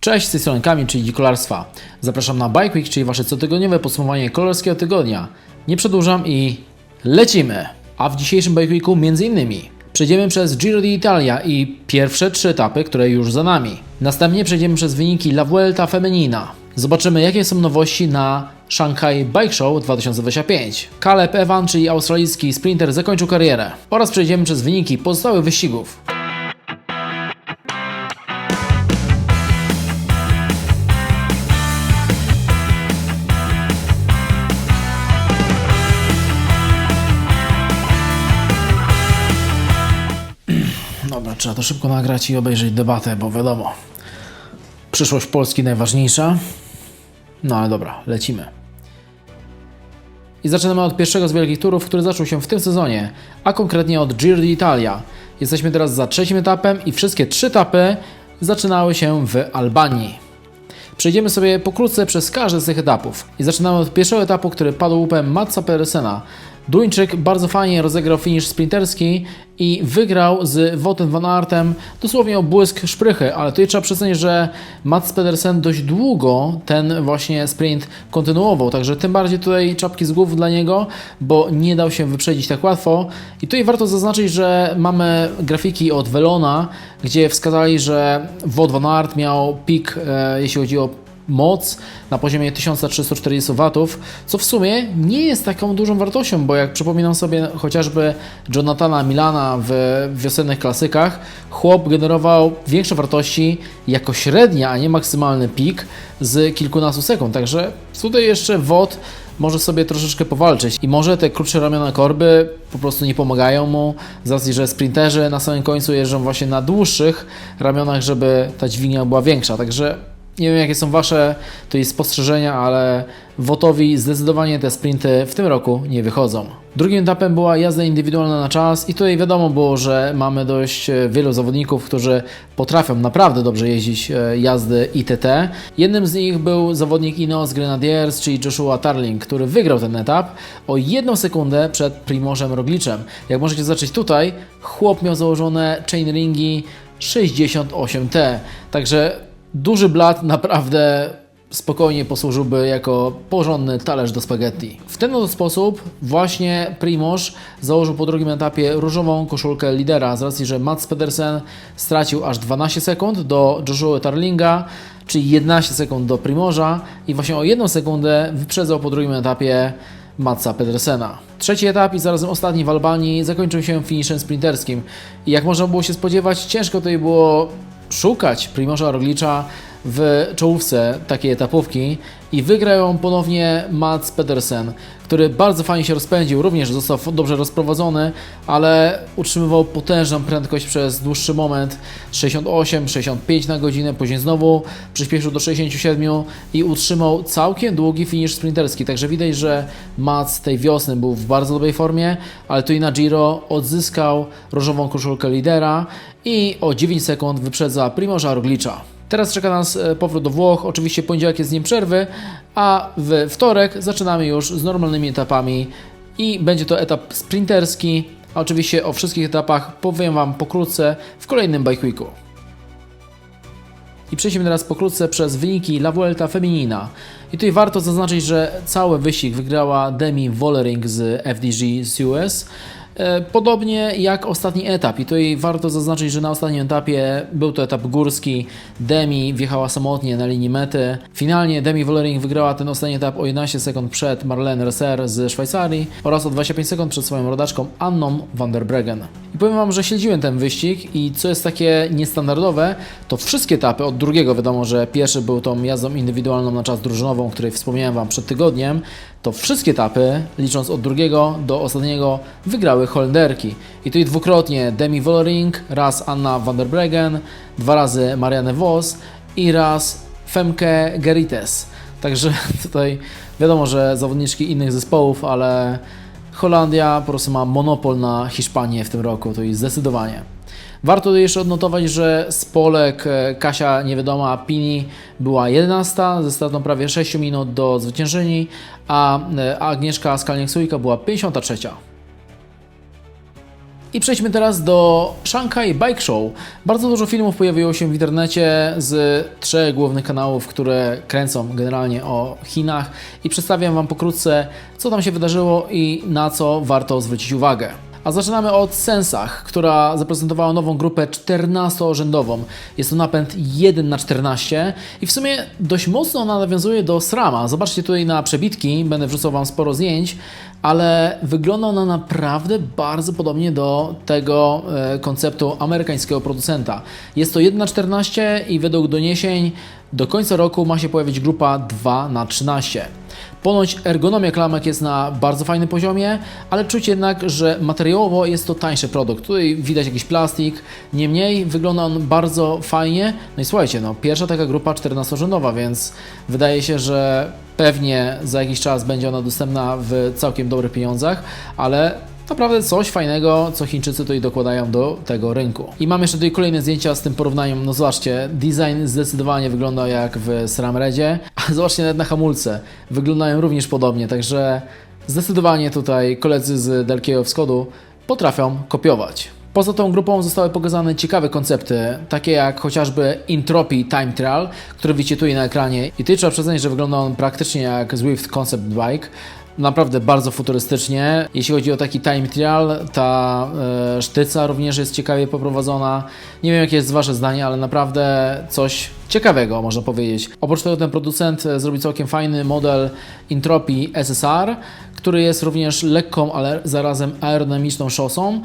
Cześć, z tej strony Kamil, czyli Dzikolarstwa. Zapraszam na Bike Week, czyli Wasze cotygodniowe podsumowanie kolarskiego tygodnia. Nie przedłużam i lecimy! A w dzisiejszym Bike Weeku innymi przejdziemy przez Giro d'Italia i pierwsze trzy etapy, które już za nami. Następnie przejdziemy przez wyniki La Vuelta Femenina. Zobaczymy, jakie są nowości na Shanghai Bike Show 2025. Caleb Evan, czyli australijski sprinter, zakończył karierę. Oraz przejdziemy przez wyniki pozostałych wyścigów. Trzeba to szybko nagrać i obejrzeć debatę, bo wiadomo, przyszłość Polski najważniejsza. No ale dobra, lecimy. I zaczynamy od pierwszego z wielkich turów, który zaczął się w tym sezonie, a konkretnie od Giro d'Italia. Jesteśmy teraz za trzecim etapem i wszystkie trzy etapy zaczynały się w Albanii. Przejdziemy sobie pokrótce przez każdy z tych etapów. I zaczynamy od pierwszego etapu, który padł łupem Matsa Pedersena. Duńczyk bardzo fajnie rozegrał finisz sprinterski i wygrał z Wouten van Aertem dosłownie o błysk szprychy, ale tutaj trzeba przyznać, że Mats Pedersen dość długo ten właśnie sprint kontynuował, także tym bardziej tutaj czapki z głów dla niego, bo nie dał się wyprzedzić tak łatwo. I tutaj warto zaznaczyć, że mamy grafiki od Velona, gdzie wskazali, że Wout van Aert miał pik, e, jeśli chodzi o moc na poziomie 1340 watów, co w sumie nie jest taką dużą wartością, bo jak przypominam sobie chociażby Jonathana Milana w wiosennych klasykach, chłop generował większe wartości jako średnia, a nie maksymalny pik z kilkunastu sekund, także tutaj jeszcze WOD może sobie troszeczkę powalczyć i może te krótsze ramiona korby po prostu nie pomagają mu, z racji, że sprinterzy na samym końcu jeżdżą właśnie na dłuższych ramionach, żeby ta dźwignia była większa, także nie wiem, jakie są Wasze tutaj spostrzeżenia, ale Wotowi zdecydowanie te sprinty w tym roku nie wychodzą. Drugim etapem była jazda indywidualna na czas i tutaj wiadomo było, że mamy dość e, wielu zawodników, którzy potrafią naprawdę dobrze jeździć e, jazdy ITT. Jednym z nich był zawodnik Ineos Grenadiers, czyli Joshua Tarling, który wygrał ten etap o jedną sekundę przed Primożem Rogliczem. Jak możecie zobaczyć tutaj, chłop miał założone chainringi 68T, także duży blat naprawdę spokojnie posłużyłby jako porządny talerz do spaghetti. W ten oto sposób właśnie Primoz założył po drugim etapie różową koszulkę lidera z racji, że Mats Pedersen stracił aż 12 sekund do Joshua Tarlinga, czyli 11 sekund do Primoza i właśnie o jedną sekundę wyprzedzał po drugim etapie Matsa Pedersena. Trzeci etap i zarazem ostatni w Albanii zakończył się finiszem sprinterskim. I jak można było się spodziewać, ciężko tutaj było szukać Primoza Roglicza w czołówce takiej etapówki i wygrał ją ponownie Mats Pedersen, który bardzo fajnie się rozpędził, również został dobrze rozprowadzony, ale utrzymywał potężną prędkość przez dłuższy moment 68-65 na godzinę, później znowu przyspieszył do 67 i utrzymał całkiem długi finisz sprinterski, także widać, że Mats tej wiosny był w bardzo dobrej formie, ale tu i na Giro odzyskał różową koszulkę lidera i o 9 sekund wyprzedza Primoza Roglicza. Teraz czeka nas e, powrót do Włoch. Oczywiście poniedziałek jest dniem przerwy, a w wtorek zaczynamy już z normalnymi etapami i będzie to etap sprinterski. A oczywiście o wszystkich etapach powiem Wam pokrótce w kolejnym Bike Weeku. I przejdźmy teraz pokrótce przez wyniki La Vuelta Feminina. I tutaj warto zaznaczyć, że cały wyścig wygrała Demi Vollering z FDG z US. E, Podobnie jak ostatni etap, i tutaj warto zaznaczyć, że na ostatnim etapie był to etap górski. Demi wjechała samotnie na linii mety. Finalnie Demi Vollering wygrała ten ostatni etap o 11 sekund przed Marlene Resser z Szwajcarii oraz o 25 sekund przed swoją rodaczką Anną van der Breggen. I powiem Wam, że śledziłem ten wyścig i co jest takie niestandardowe, to wszystkie etapy od drugiego, wiadomo, że pierwszy był tą jazdą indywidualną na czas drużynową, o której wspomniałem Wam przed tygodniem, to wszystkie etapy, licząc od drugiego do ostatniego, wygrały Holenderki. I tutaj dwukrotnie Demi Vollering, raz Anna van der Breggen, dwa razy Marianne Vos i raz Femke Gerites. Także tutaj wiadomo, że zawodniczki innych zespołów, ale Holandia po prostu ma monopol na Hiszpanię w tym roku, to jest zdecydowanie. Warto jeszcze odnotować, że z Polek e, Kasia Niewiadoma Pini była 11 ze stratą prawie 6 minut do zwyciężeni, a e, Agnieszka Skalniak-Sujka była 53. I przejdźmy teraz do Shanghai Bike Show. Bardzo dużo filmów pojawiło się w internecie z trzech głównych kanałów, które kręcą generalnie o Chinach i przedstawiam Wam pokrótce, co tam się wydarzyło i na co warto zwrócić uwagę. A zaczynamy od Sensach, która zaprezentowała nową grupę 14-rzędową. Jest to napęd 1 na 14 i w sumie dość mocno ona nawiązuje do SRAMa. Zobaczcie tutaj na przebitki, będę wrzucał Wam sporo zdjęć, ale wygląda ona naprawdę bardzo podobnie do tego e, konceptu amerykańskiego producenta. Jest to 1 na 14 i według doniesień do końca roku ma się pojawić grupa 2 na 13. Ponoć ergonomia klamek jest na bardzo fajnym poziomie, ale czuć jednak, że materiałowo jest to tańszy produkt. Tutaj widać jakiś plastik, niemniej wygląda on bardzo fajnie. No i słuchajcie, no, pierwsza taka grupa 14-rzędowa, więc wydaje się, że pewnie za jakiś czas będzie ona dostępna w całkiem dobrych pieniądzach, ale naprawdę coś fajnego, co Chińczycy tutaj dokładają do tego rynku. I mam jeszcze tutaj kolejne zdjęcia z tym porównaniem. No zobaczcie, design zdecydowanie wygląda jak w SRAM Redzie, a zobaczcie nawet na hamulce. Wyglądają również podobnie, także zdecydowanie tutaj koledzy z Dalkiego Wschodu potrafią kopiować. Poza tą grupą zostały pokazane ciekawe koncepty, takie jak chociażby Entropy Time Trial, który widzicie tutaj na ekranie i trzeba przyznać, że wygląda on praktycznie jak Zwift Concept Bike naprawdę bardzo futurystycznie. Jeśli chodzi o taki time trial, ta e, sztyca również jest ciekawie poprowadzona. Nie wiem, jakie jest Wasze zdanie, ale naprawdę coś ciekawego, można powiedzieć. Oprócz tego ten producent e, zrobił całkiem fajny model Entropy SSR, który jest również lekką, ale zarazem aerodynamiczną szosą.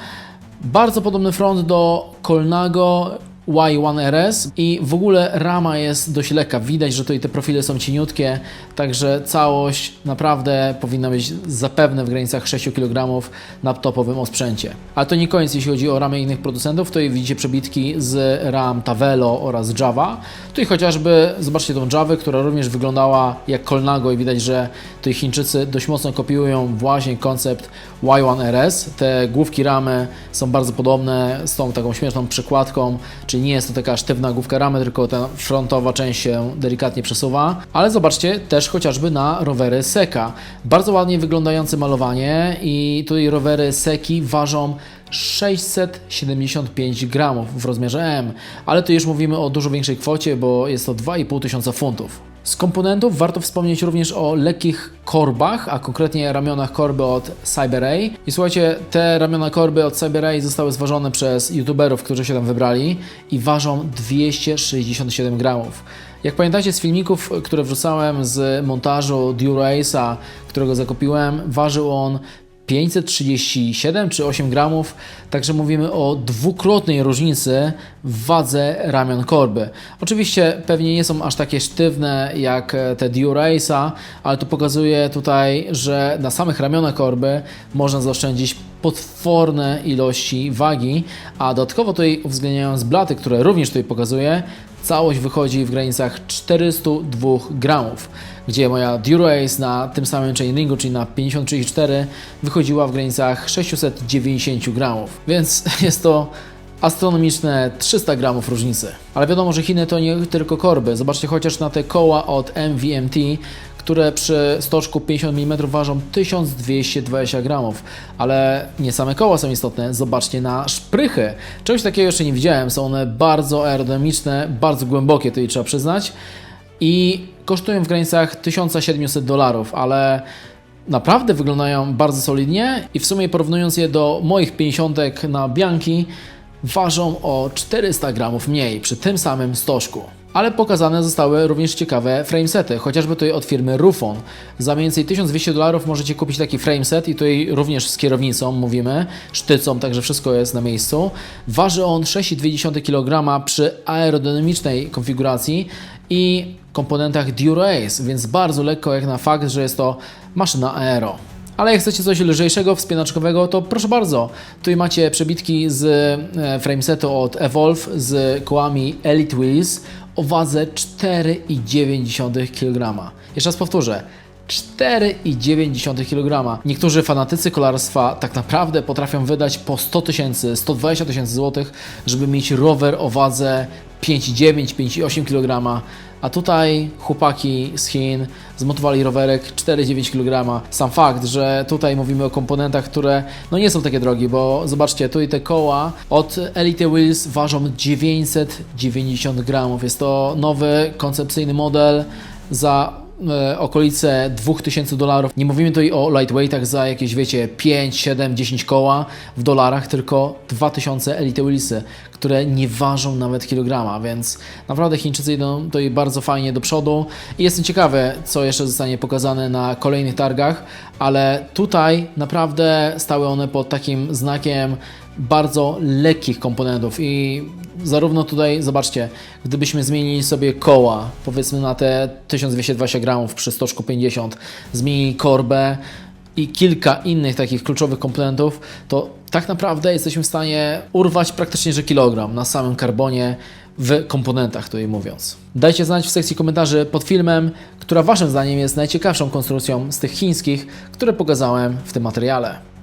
Bardzo podobny front do Colnago Y1RS i w ogóle rama jest dość lekka. Widać, że tutaj te profile są cieniutkie, także całość naprawdę powinna być zapewne w granicach 6 kg na topowym osprzęcie. Ale to nie koniec, jeśli chodzi o ramy innych producentów. Tutaj widzicie przebitki z ram Tavelo oraz Java. Tutaj chociażby zobaczcie tą Javę, która również wyglądała jak Colnago i widać, że tutaj Chińczycy dość mocno kopiują właśnie koncept Y1RS. Te główki ramy są bardzo podobne z tą taką śmieszną przykładką, czyli nie jest to taka sztywna główka ramy, tylko ta frontowa część się delikatnie przesuwa. Ale zobaczcie też chociażby na rowery Seka. Bardzo ładnie wyglądające malowanie i tutaj rowery Seki ważą 675 gramów w rozmiarze M, ale tu już mówimy o dużo większej kwocie, bo jest to 2,5 tysiąca funtów. Z komponentów warto wspomnieć również o lekkich korbach, a konkretnie ramionach korby od CyberAy. I słuchajcie, te ramiona korby od CyberAy zostały zważone przez youtuberów, którzy się tam wybrali i ważą 267 gramów. Jak pamiętacie z filmików, które wrzucałem z montażu Durace'a, którego zakupiłem, ważył on 537 czy 8 gramów, także mówimy o dwukrotnej różnicy w wadze ramion korby. Oczywiście pewnie nie są aż takie sztywne jak te Durace'a, ale to pokazuje tutaj, że na samych ramionach korby można zaoszczędzić potworne ilości wagi, a dodatkowo tutaj uwzględniając blaty, które również tutaj pokazuję, całość wychodzi w granicach 402 gramów gdzie moja Durace na tym samym chainringu, czyli na 5034 wychodziła w granicach 690 gramów. Więc jest to astronomiczne 300 gramów różnicy. Ale wiadomo, że Chiny to nie tylko korby. Zobaczcie chociaż na te koła od MVMT, które przy stoczku 50 mm ważą 1220 gramów. Ale nie same koła są istotne, zobaczcie na szprychy. Czegoś takiego jeszcze nie widziałem, są one bardzo aerodynamiczne, bardzo głębokie, to i trzeba przyznać. I kosztują w granicach 1700 dolarów, ale naprawdę wyglądają bardzo solidnie i w sumie porównując je do moich 50 na Bianki, ważą o 400 gramów mniej przy tym samym stożku. Ale pokazane zostały również ciekawe framesety, chociażby tutaj od firmy Rufon. Za mniej więcej 1200 dolarów możecie kupić taki frameset i tutaj również z kierownicą mówimy, sztycą, także wszystko jest na miejscu. Waży on 6,2 kg przy aerodynamicznej konfiguracji i komponentach Durace, więc bardzo lekko jak na fakt, że jest to maszyna aero. Ale jak chcecie coś lżejszego, wspinaczkowego, to proszę bardzo. Tutaj macie przebitki z e, framesetu od Evolve z kołami Elite Wheels o wadze 4,9 kg. Jeszcze raz powtórzę. 4,9 kg. Niektórzy fanatycy kolarstwa tak naprawdę potrafią wydać po 100 tysięcy, 120 tysięcy złotych, żeby mieć rower o wadze 5,9, 5,8 kg. A tutaj chłopaki z Chin zmontowali rowerek 4,9 kg. Sam fakt, że tutaj mówimy o komponentach, które no nie są takie drogie, bo zobaczcie, tu i te koła od Elite Wheels ważą 990 gramów. Jest to nowy, koncepcyjny model za okolice 2000 dolarów. Nie mówimy tutaj o lightweightach za jakieś, wiecie, 5, 7, 10 koła w dolarach, tylko 2000 Elite Wheelsy, które nie ważą nawet kilograma, więc naprawdę Chińczycy idą tutaj bardzo fajnie do przodu i jestem ciekawy, co jeszcze zostanie pokazane na kolejnych targach, ale tutaj naprawdę stały one pod takim znakiem bardzo lekkich komponentów i zarówno tutaj, zobaczcie, gdybyśmy zmienili sobie koła, powiedzmy na te 1220 gramów przy stoczku 50, zmienili korbę i kilka innych takich kluczowych komponentów, to tak naprawdę jesteśmy w stanie urwać praktycznie że kilogram na samym karbonie w komponentach, tutaj mówiąc. Dajcie znać w sekcji komentarzy pod filmem, która Waszym zdaniem jest najciekawszą konstrukcją z tych chińskich, które pokazałem w tym materiale.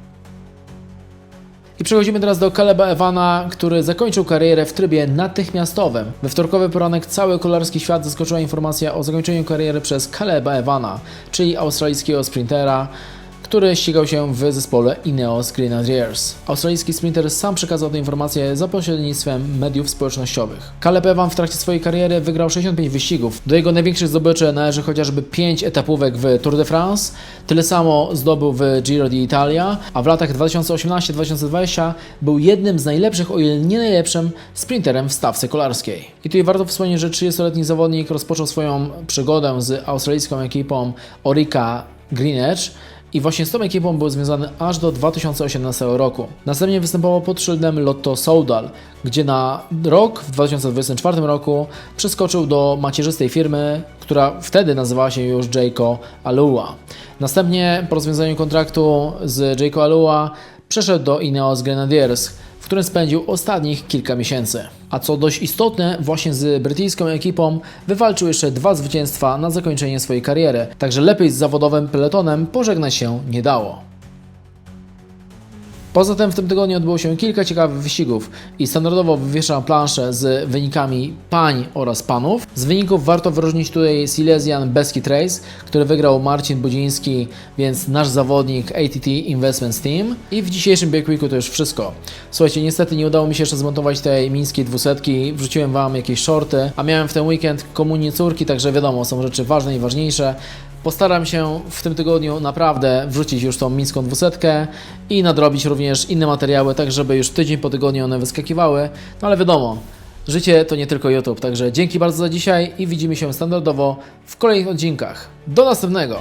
I przechodzimy teraz do Kaleba Ewana, który zakończył karierę w trybie natychmiastowym. We wtorkowy poranek cały kolarski świat zaskoczyła informacja o zakończeniu kariery przez Kaleba Ewana, czyli australijskiego sprintera, który ścigał się w zespole Ineos Grenadiers. Australijski sprinter sam przekazał tę informację za pośrednictwem mediów społecznościowych. Caleb Ewan w trakcie swojej kariery wygrał 65 wyścigów. Do jego największych zdobyczy należy chociażby 5 etapówek w Tour de France, tyle samo zdobył w Giro d'Italia, a w latach 2018-2020 był jednym z najlepszych, o ile nie najlepszym, sprinterem w stawce kolarskiej. I tutaj warto wspomnieć, że 30-letni zawodnik rozpoczął swoją przygodę z australijską ekipą Orica Greenwich, i właśnie z tą ekipą był związany aż do 2018 roku. Następnie występował pod szyldem Lotto Soudal, gdzie na rok w 2024 roku przeskoczył do macierzystej firmy, która wtedy nazywała się już Jayco Alua. Następnie po rozwiązaniu kontraktu z Jayco Alua przeszedł do Ineos Grenadiers, którym spędził ostatnich kilka miesięcy. A co dość istotne, właśnie z brytyjską ekipą wywalczył jeszcze dwa zwycięstwa na zakończenie swojej kariery, także lepiej z zawodowym peletonem pożegnać się nie dało. Poza tym w tym tygodniu odbyło się kilka ciekawych wyścigów i standardowo wywieszam planszę z wynikami pań oraz panów. Z wyników warto wyróżnić tutaj Silesian Beskid Race, który wygrał Marcin Budziński, więc nasz zawodnik ATT Investments Team. I w dzisiejszym Big Weeku to już wszystko. Słuchajcie, niestety nie udało mi się jeszcze zmontować tej mińskiej dwusetki, wrzuciłem Wam jakieś shorty, a miałem w ten weekend komunię córki, także wiadomo, są rzeczy ważne i ważniejsze. Postaram się w tym tygodniu naprawdę wrzucić już tą mińską dwusetkę i nadrobić również inne materiały, tak żeby już tydzień po tygodniu one wyskakiwały. No ale wiadomo, życie to nie tylko YouTube, także dzięki bardzo za dzisiaj i widzimy się standardowo w kolejnych odcinkach. Do następnego!